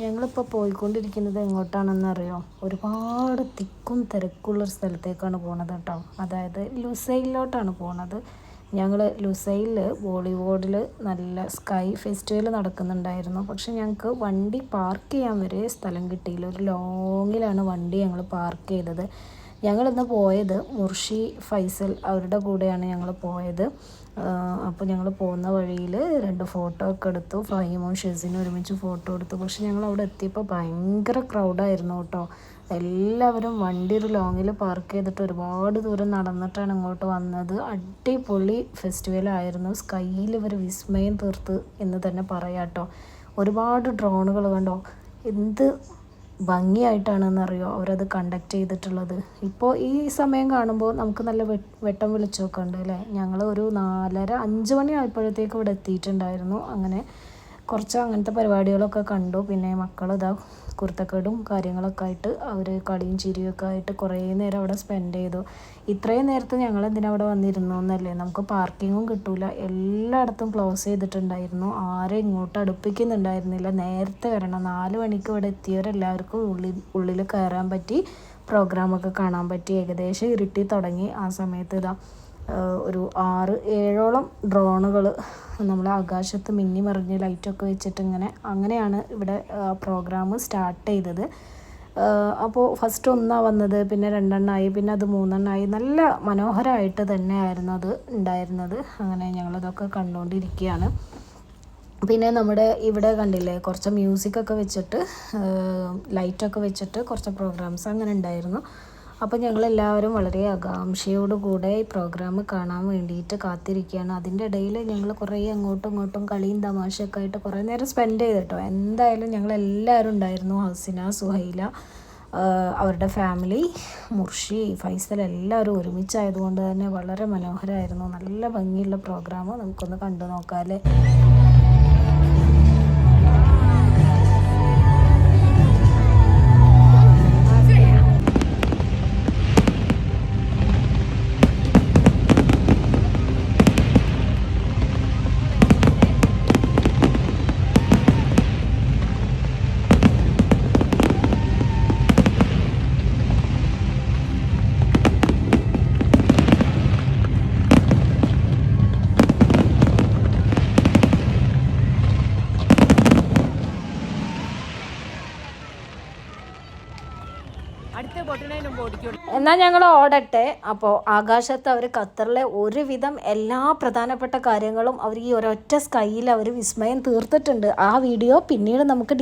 ഞങ്ങളിപ്പോൾ പോയിക്കൊണ്ടിരിക്കുന്നത് എങ്ങോട്ടാണെന്നറിയോ? ഒരുപാട് തിക്കും തിരക്കുള്ള ഒരു സ്ഥലത്തേക്കാണ് പോണത് കേട്ടോ. അതായത് ലുസൈലിലോട്ടാണ് പോണത്. ഞങ്ങൾ ലുസൈലിൽ ബോളിവുഡിൽ നല്ല സ്കൈ ഫെസ്റ്റിവൽ നടക്കുന്നുണ്ടായിരുന്നു. പക്ഷെ ഞങ്ങൾക്ക് വണ്ടി പാർക്ക് ചെയ്യാൻ വരെ സ്ഥലം കിട്ടിയില്ല. ഒരു ലോങ്ങിലാണ് വണ്ടി ഞങ്ങൾ പാർക്ക് ചെയ്തത്. ഞങ്ങളിന്ന് പോയത് മുർഷി ഫൈസൽ അവരുടെ കൂടെയാണ് ഞങ്ങൾ പോയത്. അപ്പോൾ ഞങ്ങൾ പോകുന്ന വഴിയിൽ രണ്ട് ഫോട്ടോ ഒക്കെ എടുത്തു. ഫഹീമും ഷെസിനും ഒരുമിച്ച് ഫോട്ടോ എടുത്തു. പക്ഷെ ഞങ്ങൾ അവിടെ എത്തിയപ്പോൾ ഭയങ്കര ക്രൗഡായിരുന്നു കേട്ടോ. എല്ലാവരും വണ്ടി ഒരു ലോങ്ങിൽ പാർക്ക് ചെയ്തിട്ട് ഒരുപാട് ദൂരം നടന്നിട്ടാണ് ഇങ്ങോട്ട് വന്നത്. അടിപൊളി ഫെസ്റ്റിവലായിരുന്നു സ്കൈയിൽ ഇവർ വിസ്മയം തീർത്ത് എന്ന് തന്നെ പറയാം കേട്ടോ. ഒരുപാട് ഡ്രോണുകൾ കണ്ടോ? എന്ത് ഭംഗിയായിട്ടാണെന്നറിയോ അവരത് കണ്ടക്ട് ചെയ്തിട്ടുള്ളത്. ഇപ്പോൾ ഈ സമയം കാണുമ്പോൾ നമുക്ക് നല്ല വെട്ടം വെളിച്ചമൊക്കെ ഉണ്ട് അല്ലേ? ഞങ്ങൾ ഒരു നാലര അഞ്ച് മണി ആയപ്പോഴത്തേക്ക് ഇവിടെ എത്തിയിട്ടുണ്ടായിരുന്നു. അങ്ങനെ കുറച്ച് അങ്ങനത്തെ പരിപാടികളൊക്കെ കണ്ടു. പിന്നെ മക്കൾ ഇതാ കുർത്തക്കേടും കാര്യങ്ങളൊക്കെ ആയിട്ട് അവർ കളിയും ചിരിയൊക്കെ ആയിട്ട് കുറേ നേരം അവിടെ സ്പെൻഡ് ചെയ്തു. ഇത്രയും നേരത്തെ ഞങ്ങൾ എന്തിനാ അവിടെ വന്നിരുന്നു എന്നല്ലേ? നമുക്ക് പാർക്കിങ്ങും കിട്ടൂല. എല്ലായിടത്തും ക്ലോസ് ചെയ്തിട്ടുണ്ടായിരുന്നു. ആരും ഇങ്ങോട്ട് അടുപ്പിക്കുന്നുണ്ടായിരുന്നില്ല. നേരത്തെ വരണം. നാല് മണിക്ക് ഇവിടെ എത്തിയവരെല്ലാവർക്കും ഉള്ളിൽ ഉള്ളിൽ കയറാൻ പറ്റി. പ്രോഗ്രാമൊക്കെ കാണാൻ പറ്റി. ഏകദേശം ഇരുട്ടി തുടങ്ങി ആ സമയത്ത് ഇതാ ഒരു ആറ് ഏഴോളം ഡ്രോണുകൾ നമ്മളെ ആകാശത്ത് മിന്നി മറിഞ്ഞ് ലൈറ്റൊക്കെ വെച്ചിട്ട് ഇങ്ങനെ അങ്ങനെയാണ് ഇവിടെ പ്രോഗ്രാം സ്റ്റാർട്ട് ചെയ്തത്. അപ്പോൾ ഫസ്റ്റ് ഒന്നാ വന്നത് പിന്നെ രണ്ടെണ്ണമായി പിന്നെ അത് മൂന്നെണ്ണമായി നല്ല മനോഹരമായിട്ട് തന്നെയായിരുന്നു അത് ഉണ്ടായിരുന്നത്. അങ്ങനെ ഞങ്ങളതൊക്കെ കണ്ടുകൊണ്ടിരിക്കുകയാണ് പിന്നെ നമ്മുടെ ഇവിടെ കണ്ടില്ലേ കുറച്ച് മ്യൂസിക്കൊക്കെ വെച്ചിട്ട് ലൈറ്റൊക്കെ വെച്ചിട്ട് കുറച്ച് പ്രോഗ്രാംസ് അങ്ങനെ ഉണ്ടായിരുന്നു. അപ്പോൾ ഞങ്ങളെല്ലാവരും വളരെ ആകാംക്ഷയോടുകൂടെ ഈ പ്രോഗ്രാം കാണാൻ വേണ്ടിയിട്ട് കാത്തിരിക്കുകയാണ്. അതിന്റെ ഇടയിൽ ഞങ്ങൾ കുറേ അങ്ങോട്ടും ഇങ്ങോട്ടും കളിയും തമാശയൊക്കെ ആയിട്ട് കുറേ നേരം സ്പെൻഡ് ചെയ്ത് കേട്ടോ എന്തായാലും ഞങ്ങളെല്ലാവരും ഉണ്ടായിരുന്നു ഹസിന സുഹൈല അവരുടെ ഫാമിലി മുർഷി ഫൈസൽ എല്ലാവരും ഒരുമിച്ചായതുകൊണ്ട് തന്നെ വളരെ മനോഹരമായിരുന്നു നല്ല ഭംഗിയുള്ള പ്രോഗ്രാം നമുക്കൊന്ന് കണ്ടു നോക്കാം അല്ലേ എന്നാൽ ഞങ്ങൾ ഓടട്ടെ. അപ്പോൾ ആകാശത്ത് അവർ ഖത്തറിലെ ഒരുവിധം എല്ലാ പ്രധാനപ്പെട്ട കാര്യങ്ങളും അവർ ഈ ഒരൊറ്റ സ്കൈയിൽ അവർ വിസ്മയം തീർത്തിട്ടുണ്ട്. ആ വീഡിയോ പിന്നീട് നമുക്ക്